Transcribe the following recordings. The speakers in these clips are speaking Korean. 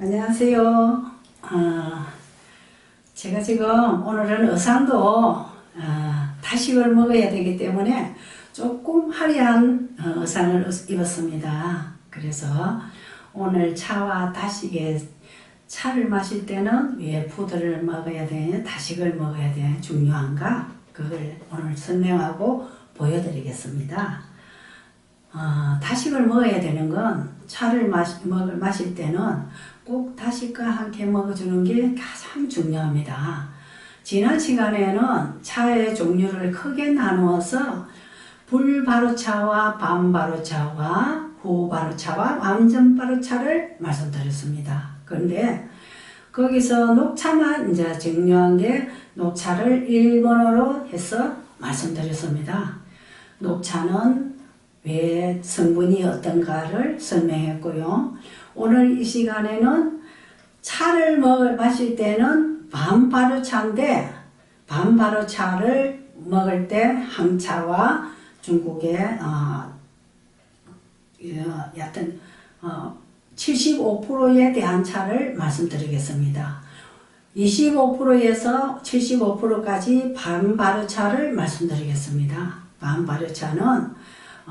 안녕하세요. 아, 제가 지금 오늘은 의상도 아, 다식을 먹어야 되기 때문에 조금 화려한 어, 의상을 입었습니다. 그래서 오늘 차와 다식에 차를 마실 때는 왜 푸드를 먹어야 되냐, 다식을 먹어야 되냐 중요한가 그걸 오늘 설명하고 보여드리겠습니다. 어, 다식을 먹어야 되는 건 차를 마시, 먹을, 마실 때는 꼭 다식과 함께 먹어주는 게 가장 중요합니다. 지난 시간에는 차의 종류를 크게 나누어서 불바로차와 반바로차와 후바로차와 완전바로차를 말씀드렸습니다. 그런데 거기서 녹차만 이제 중요한 게 녹차를 1번으로 해서 말씀드렸습니다. 녹차는 왜 성분이 어떤가를 설명했고요. 오늘 이 시간에는 차를 먹, 마실 때는 반바로 차인데 반바로 차를 먹을 때 항차와 중국의 어, 어, 여하튼 어, 75%에 대한 차를 말씀드리겠습니다. 25%에서 75%까지 반바르차를 말씀드리겠습니다. 반바르차는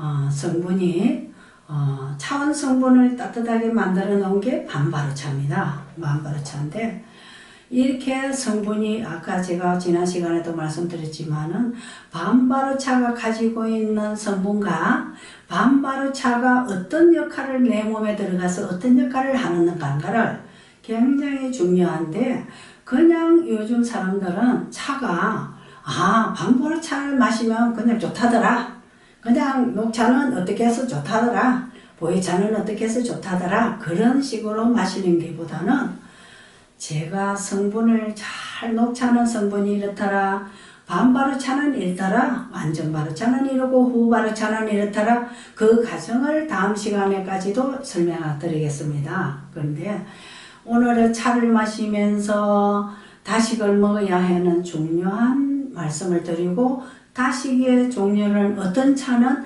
어, 성분이 어, 차원 성분을 따뜻하게 만들어 놓은 게 반바르차입니다. 반바르차인데 이렇게 성분이 아까 제가 지난 시간에도 말씀드렸지만은 반바르차가 가지고 있는 성분과 반바르차가 어떤 역할을 내 몸에 들어가서 어떤 역할을 하는가를 굉장히 중요한데 그냥 요즘 사람들은 차가 아 반바르차를 마시면 그냥 좋다더라 그냥 녹차는 어떻게 해서 좋다더라? 보이차는 어떻게 해서 좋다더라? 그런 식으로 마시는 게보다는 제가 성분을 잘 녹차는 성분이 이렇더라 반바로 차는 이렇더라 완전 바로 차는 이러고 후바로 차는 이렇더라 그 과정을 다음 시간에까지도 설명해 드리겠습니다. 그런데 오늘은 차를 마시면서 다식을 먹어야 하는 중요한 말씀을 드리고 다식의 종류는 어떤 차는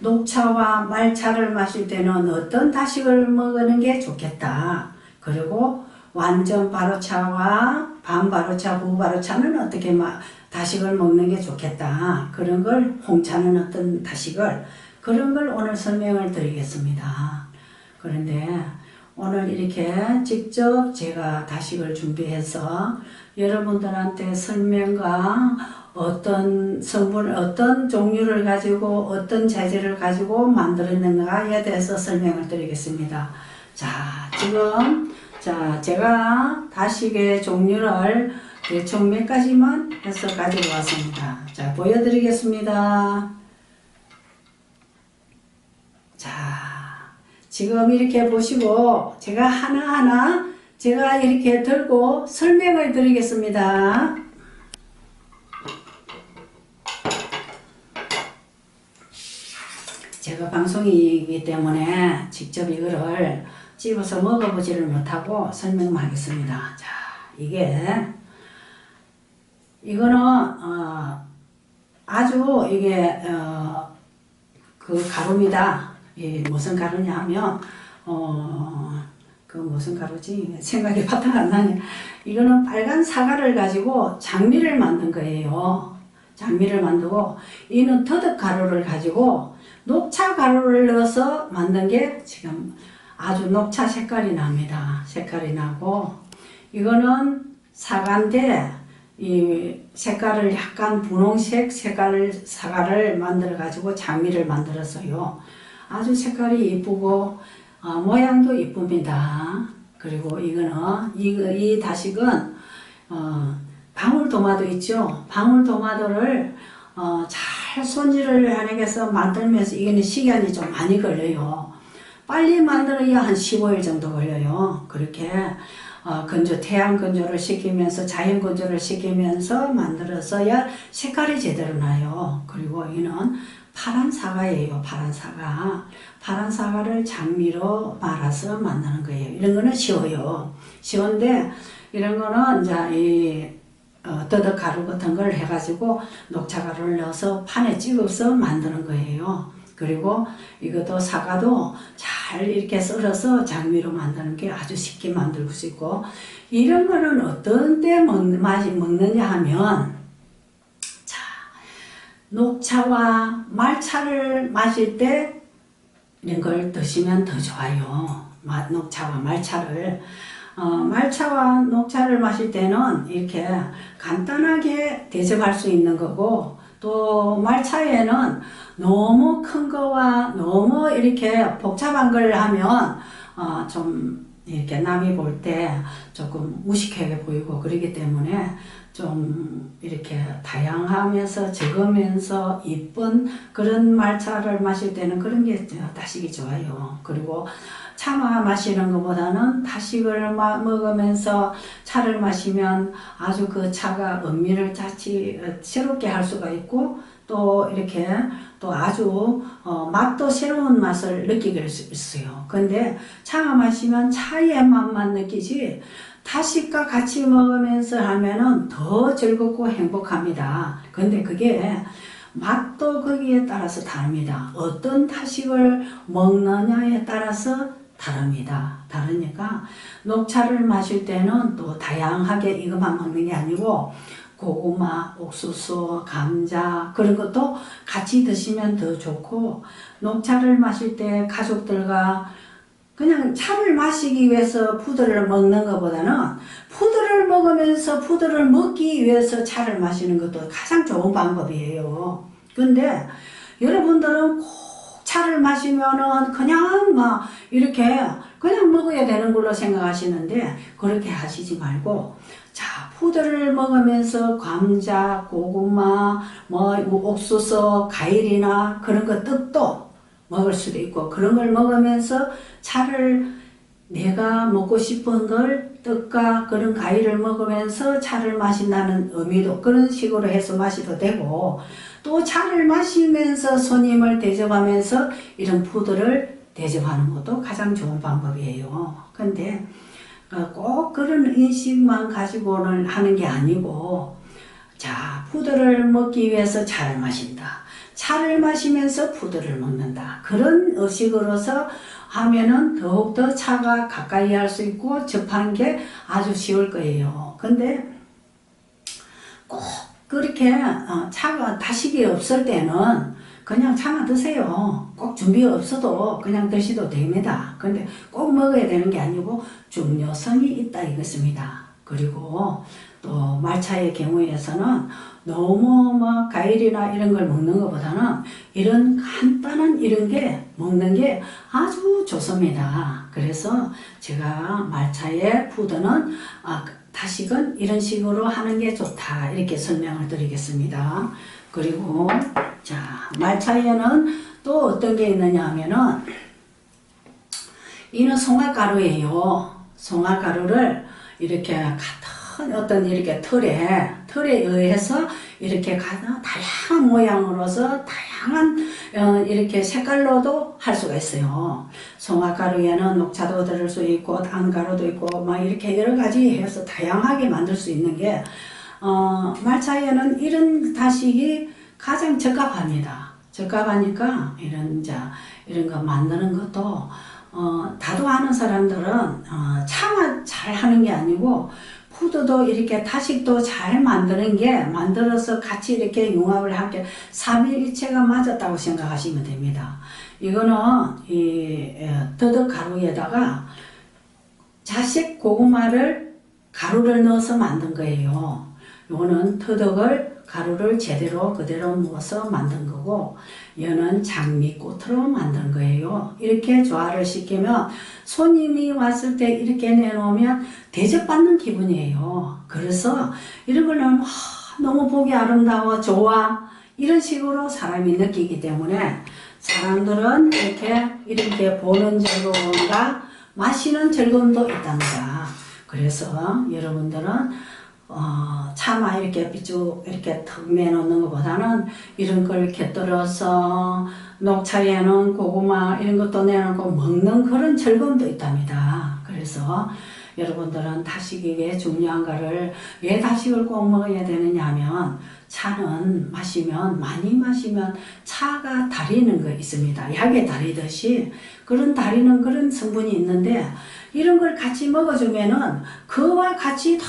녹차와 말차를 마실 때는 어떤 다식을 먹는 게 좋겠다 그리고 완전 바로차와 반바로차, 후바로차는 어떻게 막 다식을 먹는 게 좋겠다. 그런 걸 홍차는 어떤 다식을 그런 걸 오늘 설명을 드리겠습니다. 그런데 오늘 이렇게 직접 제가 다식을 준비해서 여러분들한테 설명과 어떤 성분, 어떤 종류를 가지고 어떤 재질을 가지고 만들었는가에 대해서 설명을 드리겠습니다. 자, 지금 자, 제가 다식의 종류를 대충 몇 가지만 해서 가지고 왔습니다. 자, 보여드리겠습니다. 자, 지금 이렇게 보시고 제가 하나하나 제가 이렇게 들고 설명을 드리겠습니다. 제가 방송이기 때문에 직접 이거를 집어서 먹어보지를 못하고 설명만 하겠습니다. 자, 이게 이거는 어, 아주 이게 어, 그 가루입니다. 이 무슨 가루냐 하면 어, 그 무슨 가루지 생각이 바탕 안 나네. 이거는 빨간 사과를 가지고 장미를 만든 거예요. 장미를 만들고 이는 터득 가루를 가지고 녹차 가루를 넣어서 만든 게 지금 아주 녹차 색깔이 납니다. 색깔이 나고 이거는 사과인데 이 색깔을 약간 분홍색 색깔을 사과를 만들어 가지고 장미를 만들었어요. 아주 색깔이 이쁘고 어, 모양도 이쁩니다. 그리고 이거는 이거 이 다식은 어, 방울토마토 있죠. 방울토마토를 어, 잘 손질을 해내서 만들면서 이거는 시간이 좀 많이 걸려요. 빨리 만들어야 한 15일 정도 걸려요. 그렇게 어, 건조, 태양 건조를 시키면서 자연 건조를 시키면서 만들어서야 색깔이 제대로 나요. 그리고 이는 파란 사과예요. 파란 사과. 파란 사과를 장미로 말아서 만드는 거예요. 이런 거는 쉬워요. 쉬운데 이런 거는 이제 이 어, 더덕 가루 같은 걸 해가지고 녹차 가루를 넣어서 판에 찍어서 만드는 거예요. 그리고 이것도 사과도 잘 이렇게 썰어서 장미로 만드는 게 아주 쉽게 만들 수 있고 이런 거는 어떤 때 먹는 맛이 먹느냐 하면 자 녹차와 말차를 마실 때 이런 걸 드시면 더 좋아요. 마- 녹차와 말차를 어, 말차와 녹차를 마실 때는 이렇게 간단하게 대접할 수 있는 거고 또 말차에는 너무 큰 거와 너무 이렇게 복잡한 걸 하면 어, 좀 이렇게 남이 볼 때 조금 무식하게 보이고 그러기 때문에 좀 이렇게 다양하면서 적으면서 이쁜 그런 말차를 마실 때는 그런 게 다식이 좋아요. 그리고 차마 마시는 것보다는 다식을 마- 먹으면서 차를 마시면 아주 그 차가 음미를 자칫 어, 새롭게 할 수가 있고 또 이렇게 또 아주 어, 맛도 새로운 맛을 느끼게 수 있어요. 근데 차가 마시면 차의 맛만 느끼지 다식과 같이 먹으면서 하면은 더 즐겁고 행복합니다. 근데 그게 맛도 거기에 따라서 다릅니다. 어떤 타식을 먹느냐에 따라서 다릅니다. 다르니까 녹차를 마실 때는 또 다양하게 이것만 먹는 게 아니고 고구마, 옥수수, 감자 그런 것도 같이 드시면 더 좋고 녹차를 마실 때 가족들과 그냥 차를 마시기 위해서 푸드를 먹는 것보다는 푸드를 먹으면서 푸드를 먹기 위해서 차를 마시는 것도 가장 좋은 방법이에요. 근데 여러분들은 꼭 차를 마시면은 그냥 막 이렇게 그냥 먹어야 되는 걸로 생각하시는데 그렇게 하시지 말고 자 푸드를 먹으면서 감자, 고구마, 뭐 옥수수, 과일이나 그런 거 뜻도 먹을 수도 있고 그런 걸 먹으면서 차를 내가 먹고 싶은 걸 떡과 그런 과일을 먹으면서 차를 마신다는 의미도 그런 식으로 해서 마셔도 되고 또 차를 마시면서 손님을 대접하면서 이런 푸드를 대접하는 것도 가장 좋은 방법이에요. 근데 어, 꼭 그런 인식만 가지고는 하는 게 아니고 자 푸드를 먹기 위해서 차를 마신다. 차를 마시면서 푸드를 먹는다. 그런 의식으로서 하면은 더욱더 차가 가까이 할 수 있고 접하는 게 아주 쉬울 거예요. 근데 꼭 그렇게 어, 차가 다식이 없을 때는 그냥 차만 드세요. 꼭 준비 없어도 그냥 드셔도 됩니다. 근데 꼭 먹어야 되는 게 아니고 중요성이 있다 이것입니다. 그리고 또 말차의 경우에서는 너무 뭐 과일이나 이런 걸 먹는 것보다는 이런 간단한 이런 게 먹는 게 아주 좋습니다. 그래서 제가 말차의 푸드는 아, 다식은 이런 식으로 하는 게 좋다 이렇게 설명을 드리겠습니다. 그리고 자 말차에는 또 어떤 게 있느냐 하면은 이는 송화가루예요. 송화가루를 이렇게 같은 어떤 이렇게 틀에 틀에 의해서 이렇게 가장 다양한 모양으로서 다양한 어, 이렇게 색깔로도 할 수가 있어요. 송화가루에는 녹차도 들을 수 있고 단가루도 있고 막 이렇게 여러 가지 해서 다양하게 만들 수 있는 게 어, 말차에는 이런 다식이 가장 적합합니다. 적합하니까 이런 자 이런 거 만드는 것도 어, 다도하는 사람들은 어, 차만 잘 하는 게 아니고 푸드도 이렇게 다식도 잘 만드는 게 만들어서 같이 이렇게 융합을 하게 삼위일체가 맞았다고 생각하시면 됩니다. 이거는 이 에, 더덕 가루에다가 자식 고구마를 가루를 넣어서 만든 거예요. 요거는 터덕을 가루를 제대로 그대로 넣어서 만든 거고 얘는 장미꽃으로 만든 거예요. 이렇게 조화를 시키면 손님이 왔을 때 이렇게 내놓으면 대접받는 기분이에요. 그래서 이런 거는 아, 너무 보기 아름다워 좋아 이런 식으로 사람이 느끼기 때문에 사람들은 이렇게 이렇게 보는 즐거움과 마시는 즐거움도 있답니다. 그래서 여러분들은 어, 차마 이렇게 삐쭉 이렇게 턱 내놓는 것보다는 이런 걸 곁들여서 녹차에는 고구마 이런 것도 내놓고 먹는 그런 즐거움도 있답니다. 그래서 여러분들은 다식이 왜 중요한가를 왜 다식을 꼭 먹어야 되느냐 하면 차는 마시면 많이 마시면 차가 다리는 거 있습니다. 약에 다리듯이 그런 다리는 그런 성분이 있는데 이런 걸 같이 먹어주면은 그와 같이 다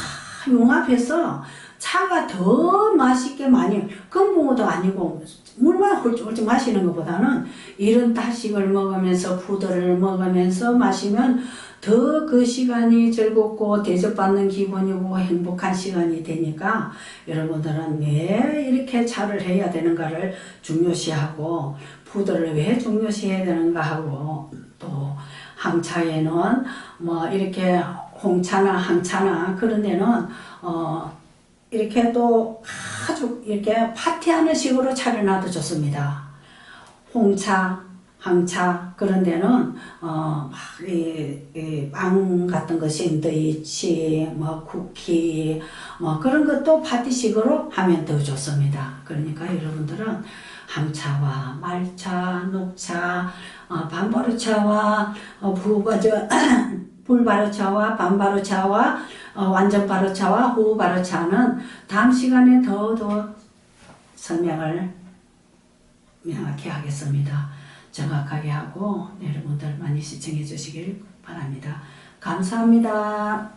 융합해서 차가 더 맛있게 많이 건붕어도 아니고 물만 훌쩍훌쩍 마시는 것보다는 이런 다식을 먹으면서 푸드를 먹으면서 마시면 더 그 시간이 즐겁고 대접받는 기분이고 행복한 시간이 되니까 여러분들은 왜 이렇게 차를 해야 되는가를 중요시하고 푸드를 왜 중요시해야 되는가 하고 또 항차에는 뭐 이렇게 홍차나 항차나 그런 데는 어 이렇게 또 아주 이렇게 파티하는 식으로 차려놔도 좋습니다. 홍차, 항차 그런 데는 어막이빵 같은 거 샌드위치, 뭐 쿠키 뭐 그런 것도 파티식으로 하면 더 좋습니다. 그러니까 여러분들은 항차와 말차, 녹차, 어, 반바루차와 어, 부바 저 불바루차와 반바루차와 어, 완전 바루차와 후바루차는 다음 시간에 더 더 설명을 명확히 하겠습니다. 정확하게 하고 여러분들 많이 시청해 주시길 바랍니다. 감사합니다.